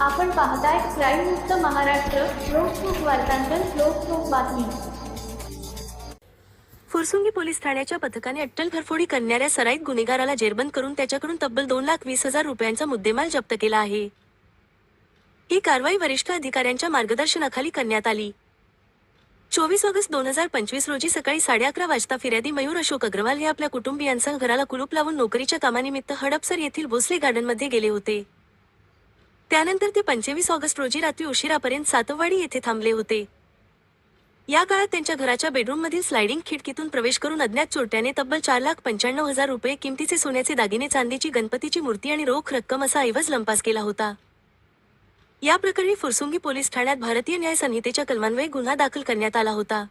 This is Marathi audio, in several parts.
आपण पाहताय क्राईम मुक्त महाराष्ट्र लोकसुख वार्तांकन लोकसुख बातमी. फुरसुंगी पोलीस ठाण्याच्या पथकाने अट्टल घरफोडी करणाऱ्या सराईत गुन्हेगाराला जेरबंद करून त्याच्याकडून तब्बल दोन लाख वीस हजार रुपयांचा मुद्देमाल जप्त केला आहे. ही कारवाई वरिष्ठ अधिकाऱ्यांच्या मार्गदर्शनाखाली करण्यात आली. चोवीस ऑगस्ट दोन हजार पंचवीस रोजी सकाळी साडे अकरा वाजता फिर्यादी मयूर अशोक अग्रवाल हे आपल्या कुटुंबियांसह घराला कुलूप लावून नोकरीच्या कामानिमित्त हडपसर येथील भोसले गार्डनमध्ये गेले होते. त्यानंतर ते पंचवीस ऑगस्ट रोजी रात्री उशिरापर्यंत सातववाडी येथे थांबले होते. या काळात त्यांच्या घराच्या बेडरूममधील स्लायडिंग खिडकीतून प्रवेश करून अज्ञात चोरट्याने तब्बल चार लाख पंच्याण्णव हजार रुपये किमतीचे सोन्याचे दागिने चांदीची गणपतीची मूर्ती आणि रोख रक्कम असा ऐवज लंपास केला होता. या प्रकरणी फुरसुंगी पोलीस ठाण्यात भारतीय न्याय संहितेच्या कलमान्वये गुन्हा दाखल करण्यात आला होता.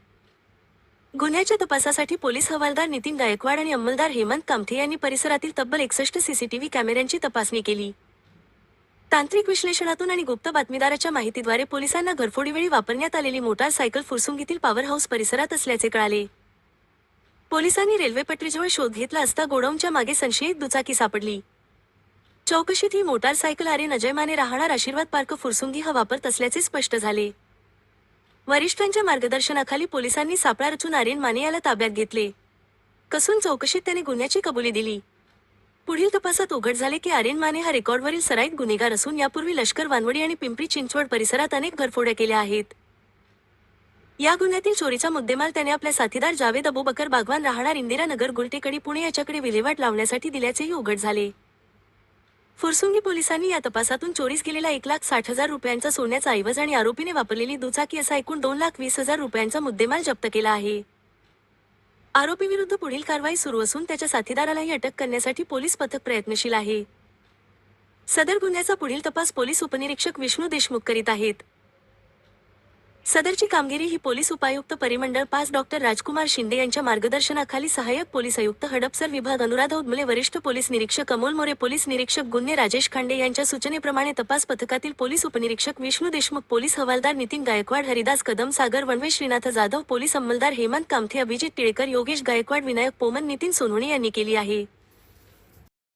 गुन्ह्याच्या तपासासाठी पोलीस हवालदार नितीन गायकवाड आणि अंमलदार हेमंत कामथे यांनी परिसरातील तब्बल एकसष्ट सीसीटीव्ही कॅमेऱ्यांची तपासणी केली. तांत्रिक विश्लेषणातून आणि गुप्त बातमीदाराच्या माहितीद्वारे पोलिसांना घरफोडीवेळी वापरण्यात आलेली मोटार सायकल फुरसुंगीतील पॉवर हाऊस परिसरात असल्याचे कळाले. पोलिसांनी रेल्वे पटरीजवळ शोध घेतला असता गोडाऊनच्या मागे संशयित दुचाकी सापडली. चौकशीत ही मोटारसायकल आर्यन अजय माने राहणार आशीर्वाद पार्क फुरसुंगी हा वापरत असल्याचे स्पष्ट झाले. वरिष्ठांच्या मार्गदर्शनाखाली पोलिसांनी सापळा रचून आर्यन माने याला ताब्यात घेतले. कसून चौकशीत त्याने गुन्ह्याची कबुली दिली. पुढील तपासात उघड झाले की आर्यन माने हा रेकॉर्डवरील सराईत गुन्हेगार असून यापूर्वी लष्कर वानवडी आणि पिंपरी चिंचवड परिसरात अनेक घरफोड्या केल्या आहेत. या गुन्ह्यातील चोरीचा मुद्देमाल त्याने आपल्या साथीदार जावेद अबुबकर बागवान राहणार इंदिरानगर गुलटेकडी पुणे याच्याकडे विल्हेवाट लावण्यासाठी दिल्याचेही उघड झाले. फुरसुंगी पोलिसांनी या तपासातून चोरीस गेलेला एक लाख साठ हजार रुपयांचा सोन्याचा ऐवज आणि आरोपीने वापरलेली दुचाकी असा एकूण दोन लाख वीस हजार रुपयांचा मुद्देमाल जप्त केला आहे. आरोपीविरुद्ध पुढील कारवाई सुरू असून त्याच्या साथीदारालाही अटक करण्यासाठी पोलीस पथक प्रयत्नशील आहे. सदर गुन्ह्याचा पुढील तपास पोलीस उपनिरीक्षक विष्णू देशमुख करीत आहेत. सदरची कामगिरी ही पोलीस उपायुक्त परिमंडळ पाच डॉक्टर राजकुमार शिंदे यांच्या मार्गदर्शनाखाली सहाय्यक पोलीस आयुक्त हडपसर विभाग अनुराधा उदमले वरिष्ठ पोलीस निरीक्षक अमोल मोरे पोलीस निरीक्षक गुन्हे राजेश खांडे यांच्या सूचनेप्रमाणे तपास पथकातील पोलीस उपनिरीक्षक विष्णू देशमुख पोलीस हवालदार नितीन गायकवाड हरिदास कदम सागर वणवे श्रीनाथ जाधव पोलीस अंमलदार हेमंत कामथे अभिजित टिळेकर योगेश गायकवाड विनायक पोमन नितीन सोनवणे यांनी केली आहे.